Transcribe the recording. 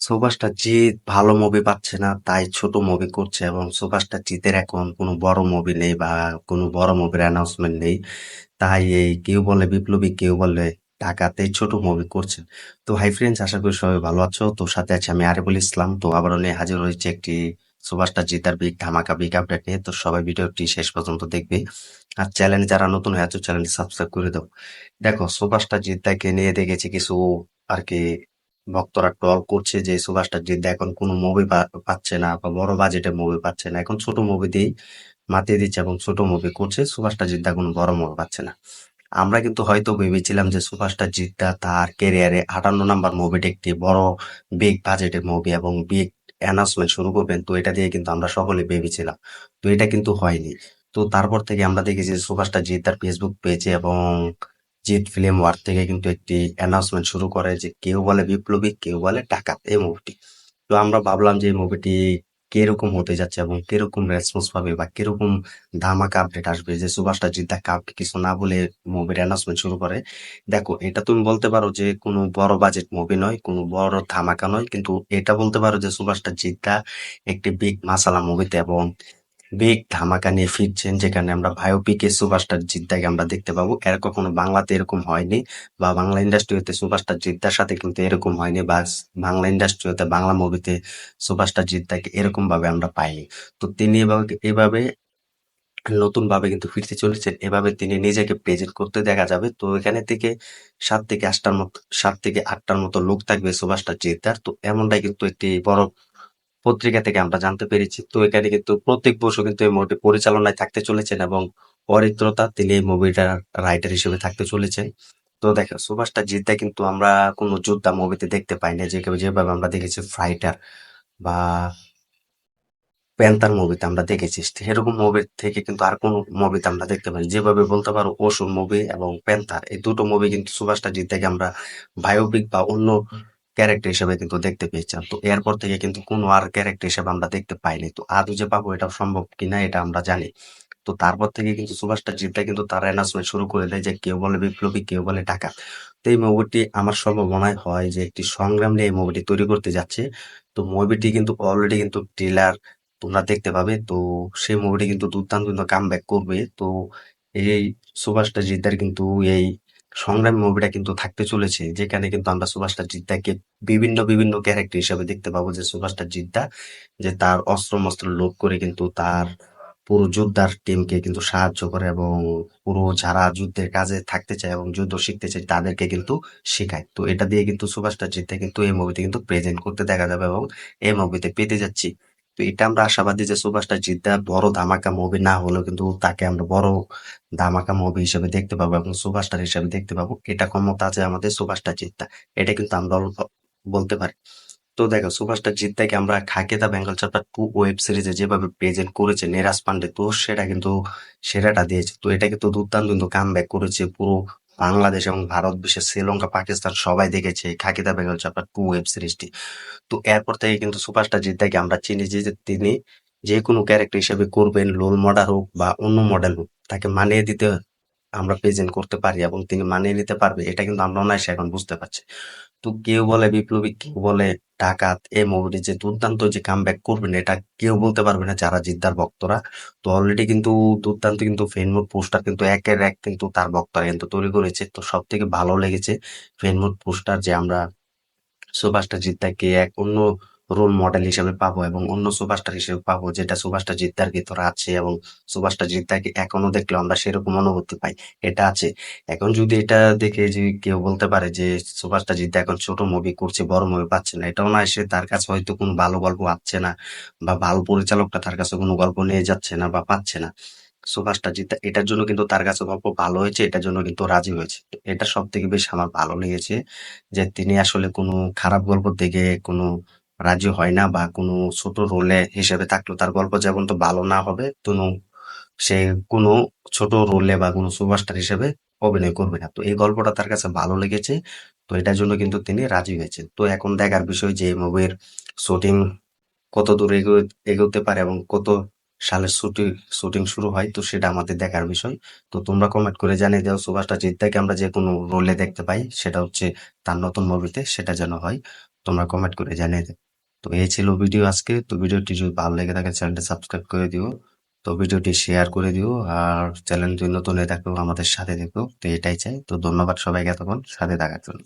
Superstar Jeet ভালো movie পাচ্ছে না, তাই ছোট মুভি করছে এবং সুপারস্টার জিতের এখন কোনো বড় মুভি নেই বা কোনো বড় মুভির অ্যানাউন্সমেন্ট নেই। তাই এই কেউ বলে বিপ্লবী, কেউ বলে ঢাকাতে ছোট মুভি করছেন তো হাই ফ্রেন্ডস আশা করি সবাই ভালো আছো। তো সাথে আছে আমি আরিফুল ইসলাম। তো আবার নিয়ে হাজির হয়েছে একটি সুপারস্টার জিতার বিগ ধামাকা বিগ আপডেট নিয়ে। তো সবাই ভিডিওটি শেষ পর্যন্ত দেখবে। আর চ্যানেল যারা নতুন হয়ে আছো চ্যানেলটি সাবস্ক্রাইব করে দাও। দেখো সুপারস্টার জিদ্দাকে নিয়ে দেখেছি কিছু আর কি ভক্তরা ট্রল করছে যে সুপারস্টার জিদ্দা এখন কোনো মুভি পাচ্ছে না বা বড় বাজেটের মুভি পাচ্ছে না। এখন ছোট মুভি দিয়েই মাতিয়ে দিচ্ছে এবং ছোট মুভি করছে সুপারস্টার জিদ্দা কোনো বড় মুভি পাচ্ছে না। আমরা কিন্তু হয়তো ভেবেছিলাম যে সুপারস্টার জিদ্দা তার ক্যারিয়ারে আটান্ন নাম্বার মুভিটি একটি বড় বিগ বাজেটের মুভি এবং বিগ অ্যানাউন্সমেন্ট শুরু করবেন। তো এটা দিয়ে কিন্তু আমরা সকলে ভেবেছিলাম। তো এটা কিন্তু হয়নি। তো তারপর থেকে আমরা দেখেছি সুপারস্টার জিদ্দার ফেসবুক পেজে এবং জিৎ ফিল্ম ওয়ার থেকে কিন্তু একটি অ্যানাউন্সমেন্ট শুরু করে যে কেউ বলে বিপ্লবী, কেউ বলে ডাকাত এই মুভিটি তো আমরা ভাবলাম যে মুভিটি কীরকম হতে যাচ্ছে এবং কীরকম রেসপন্স পাবে বা কীরকম ধামাকা আপডেট আসবে যে সুভাষটা জিদ্দা কাউকে কিছু না বলে মুভির অ্যানাউন্সমেন্ট শুরু করে। দেখো, এটা তুমি বলতে পারো যে কোনো বড় বাজেট মুভি নয়, কোনো বড় ধামাকা নয়, কিন্তু এটা বলতে পারো যে সুভাষটা জিদ্দা একটি বিগ মাসালা মুভিতে এবং বিগ ধামাকা নিয়ে ফিরছেন, যেখানে আমরা বায়োপিকে সুপারস্টার জিদ্দাকে আমরা দেখতে পাবো। এর কখনো বাংলাতে এরকম হয়নি বা বাংলা ইন্ডাস্ট্রি হতে সুপারস্টার জিদ্দার সাথে কিন্তু এরকম হয়নি বা বাংলা ইন্ডাস্ট্রি হতে বাংলা মুভিতে সুপারস্টার জিদ্দাকে এরকম ভাবে আমরা পাইনি। তো তিনি এভাবে নতুন ভাবে কিন্তু ফিরতে চলেছেন। এভাবে তিনি নিজেকে প্রেজেন্ট করতে দেখা যাবে। তো এখানে থেকে সাত থেকে আটটার মতো, সাত থেকে আটটার মতো লোক থাকবে সুভাষটা জিদ্দার। তো এমনটাই কিন্তু একটি বড় পত্রিকা থেকে আমরা জানতে পেরেছি। তো এখানে কিন্তু প্রত্যেক বছর কিন্তু এই মুভিটি পরিচালনায় থাকতে চলেছেন এবং অরিত্রতা তিনি এই মুভিটার রাইটার হিসেবে থাকতে চলেছেন। তো দেখো সুভাষটা জিদ্দা কিন্তু আমরা কোনো যোদ্ধা মুভিতে দেখতে পাই না যে যেভাবে আমরা দেখেছি ফাইটার বা প্যান্তার মুভিতে আমরা দেখেছি। সেরকম মুভি থেকে কিন্তু আর কোনো মুভিতে আমরা দেখতে পাই যেভাবে বলতে পারো অসুর মুভি এবং প্যান্তার এই দুটো মুভি কিন্তু সুভাষটা জিদ্দাকে আমরা বায়োপিক বা অন্য ক্যারেক্টার হিসেবে কিন্তু দেখতে পেয়েছিলাম। তো এরপর থেকে কিন্তু কোনো আর ক্যারেক্টার হিসেবে আমরা দেখতে পাইনি। তো আদৌ যে পাবো এটা সম্ভব কিনা এটা আমরা জানি। তো তারপর থেকে কিন্তু সুভাষটা জিদ্দা কিন্তু তার অ্যানাউন্সমেন্ট শুরু করে দেয় যে কেউ বলে বিপ্লবী, কেউ বলে টাকা তো এই মুভিটি আমার সম্ভাবনায় হয় যে একটি সংগ্রাম নিয়ে এই মুভিটি তৈরি করতে যাচ্ছে। তো মুভিটি কিন্তু অলরেডি কিন্তু ট্রেলার তোমরা দেখতে পাবে। তো সেই মুভিটি কিন্তু দুর্দান্ত কিন্তু কাম করবে। তো এই সুভাষটা জিদ্দার কিন্তু এই সংগ্রাম মুভিটা কিন্তু থাকতে চলেছে, যেখানে কিন্তু আমরা সুভাষটা জিদ্দাকে বিভিন্ন বিভিন্ন ক্যারেক্টার হিসেবে দেখতে পাবো যে সুভাষটা জিদ্দা, যে তার অস্ত্র মস্ত্র লোভ করে কিন্তু তার পুরো যোদ্ধার টিমকে কিন্তু সাহায্য করে এবং পুরো যারা যুদ্ধের কাজে থাকতে চায় এবং যুদ্ধ শিখতে চায়, তাদেরকে কিন্তু শেখায়। তো এটা দিয়ে কিন্তু সুভাষটা জিদ্দা কিন্তু এই মুভিতে কিন্তু প্রেজেন্ট করতে দেখা যাবে এবং এই মুভিতে পেতে যাচ্ছি। এটা আমরা আশাবাদী যে সুভাষটা জিদ্দা বড় ধামাকা মুভি না হলেও কিন্তু তাকে আমরা বড় ধামাকা মুভি হিসেবে দেখতে পাবো এবং সুভাষটার হিসেবে দেখতে পাবো। এটা ক্ষমতা আছে আমাদের সুভাষটা জিদ্দা। এটা কিন্তু আমরা বলতে পারি। তো দেখো, সুভাষটা জিদ্দাকে আমরা খাকেদা বেঙ্গল চ্যাপ্টার টু ওয়েব সিরিজে যেভাবে প্রেজেন্ট করেছে নেরাজ পান্ডে, তো সেটা কিন্তু সেরাটা দিয়েছে। তো এটা কিন্তু দুর্দান্ত কিন্তু কাম ব্যাক করেছে পুরো বাংলাদেশ এবং ভারত বিশ্বের শ্রীলঙ্কা, পাকিস্তান সবাই দেখেছে খাকিদা বেঙ্গল চ্যাপ্টার টু ওয়েব সিরিজটি। তো এরপর থেকে কিন্তু সুপারস্টার জিদ্দাকে আমরা চিনি যে তিনি যে কোনো ক্যারেক্টার হিসেবে করবেন লোল মডেল হোক বা অন্য মডেল হোক, তাকে মানিয়ে দিতে আমরা প্রেজেন্ট করতে পারি এবং তিনি মানিয়ে নিতে পারবে, এটা কিন্তু আমরা অনায়াসে এখন বুঝতে পারছি। তো কেউ বলে বিপ্লবী, কেউ বলে ডাকাত, এই মুভিটি যে দুর্দান্ত যে কাম ব্যাক করবেন, এটা কেউ বলতে পারবে না যারা জিদ্দার ভক্তরা। তো অলরেডি কিন্তু দুর্দান্ত কিন্তু ফেনমুড পোস্টার কিন্তু একের এক কিন্তু তার ভক্তরা কিন্তু তৈরি করেছে। তো সব থেকে ভালো লেগেছে ফেনমুড পোস্টার যে আমরা সুভাষটা জিদ্দাকে এক অন্য রোল মডেল হিসেবে পাবো এবং অন্য সুপারস্টার হিসেবে পাবো যেটা সুভাষটা জিদ্দার ভিতরে আছে এবং সুভাষটা জিদ্দাকে এখনও দেখলে আমরা সেরকম অনুভূতি পাই। এটা আছে। এখন যদি এটা দেখে যে কেউ বলতে পারে যে সুভাষটা জিদ্দা এখন ছোট মুভি করছে, বড় মুভি পাচ্ছে না, এটাও না এসে তার কাছে হয়তো কোনো ভালো গল্প পাচ্ছে না বা ভালো পরিচালকটা তার কাছে কোনো গল্প নিয়ে যাচ্ছে না বা পাচ্ছে না। সুভাষটা জিদ্দা এটার জন্য কিন্তু তার কাছে গল্প ভালো হয়েছে, এটার জন্য কিন্তু রাজি হয়েছে। এটা সব থেকে বেশ আমার ভালো লেগেছে যে তিনি আসলে কোনো খারাপ গল্প দেখে কোনো রাজি হয় না বা কোনো ছোট রোলে হিসেবে থাকলেও তার গল্প যেমন তো ভালো না হবে কোনো সে কোনো ছোট রোলে বা কোনো সুপারস্টার হিসেবে অভিনয় করবে না। তো এই গল্পটা তার কাছে ভালো লেগেছে, তো এটার জন্য কিন্তু তিনি রাজি হয়েছেন। তো এখন দেখার বিষয় যে মুভির শুটিং কত দূর এগোতে পারে এবং কত সালে শুটিং শুটিং শুরু হয়, তো সেটা আমাদের দেখার বিষয়। তো তোমরা কমেন্ট করে জানিয়ে দাও সুভাষটা জিদ্দাকে আমরা যে কোনো রোলে দেখতে পাই, সেটা হচ্ছে তার নতুন মুভিতে সেটা যেন হয়। তোমরা কমেন্ট করে জানিয়ে দেবে তো এই ছিল ভিডিও আজকে। তো ভিডিওটি যদি ভালো লেগে থাকে, চ্যানেলটা সাবস্ক্রাইব করে দিও। তো ভিডিওটি শেয়ার করে দিও আর চ্যানেল যদি নতুন হয়ে থাকো, আমাদের সাথে দেখো তো এটাই চাই। তো ধন্যবাদ সবাইকে এতক্ষণ সাথে থাকার জন্য।